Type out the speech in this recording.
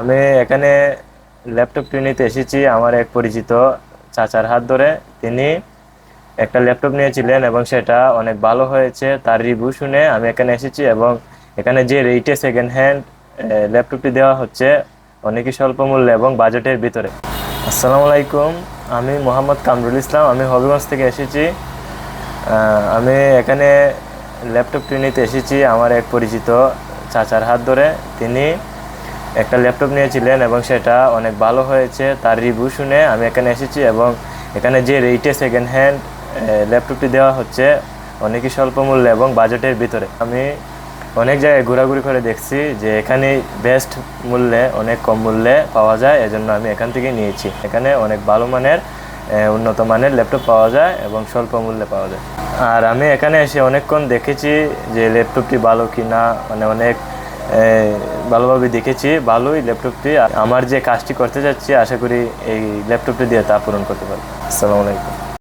আমি এখানে ল্যাপটপটি নিতে এসেছি, আমার এক পরিচিত চাচার হাত ধরে। তিনি একটা ল্যাপটপ নিয়েছিলেন এবং সেটা অনেক ভালো হয়েছে, তার রিভিউ শুনে আমি এখানে এসেছি এবং এখানে যে রেটে সেকেন্ড হ্যান্ড ল্যাপটপটি দেওয়া হচ্ছে, অনেকই স্বল্প মূল্যে এবং বাজেটের ভিতরে। আসসালামু আলাইকুম, আমি মোহাম্মদ কামরুল ইসলাম, আমি হবিগঞ্জ থেকে এসেছি। আমি এখানে ল্যাপটপটি নিতে এসেছি, আমার এক পরিচিত চাচার হাত ধরে। তিনি একটা ল্যাপটপ নিয়েছিলেন এবং সেটা অনেক ভালো হয়েছে। তার রিভিউ শুনে আমি এখানে এসেছি এবং এখানে যে রেটে সেকেন্ড হ্যান্ড ল্যাপটপটি দেওয়া হচ্ছে অনেকই স্বল্প মূল্যে এবং বাজেটের ভিতরে। আমি অনেক জায়গায় ঘোরাঘুরি করে দেখছি যে এখানে বেস্ট মূল্যে, অনেক কম মূল্যে পাওয়া যায়, এজন্য আমি এখান থেকে নিয়েছি। এখানে অনেক ভালো মানের উন্নত মানের ল্যাপটপ পাওয়া যায় এবং স্বল্প মূল্যে পাওয়া যায়। আর আমি এখানে এসে অনেকক্ষণ দেখেছি যে ল্যাপটপটি ভালো কি না মানে অনেক ভালোভাবে দেখেছি, ভালোই ল্যাপটপটি আর আমার যে কাজটি করতে চাচ্ছি, আশা করি এই ল্যাপটপটি দিয়ে তা পূরণ করতে পারি আসসালামু আলাইকুম।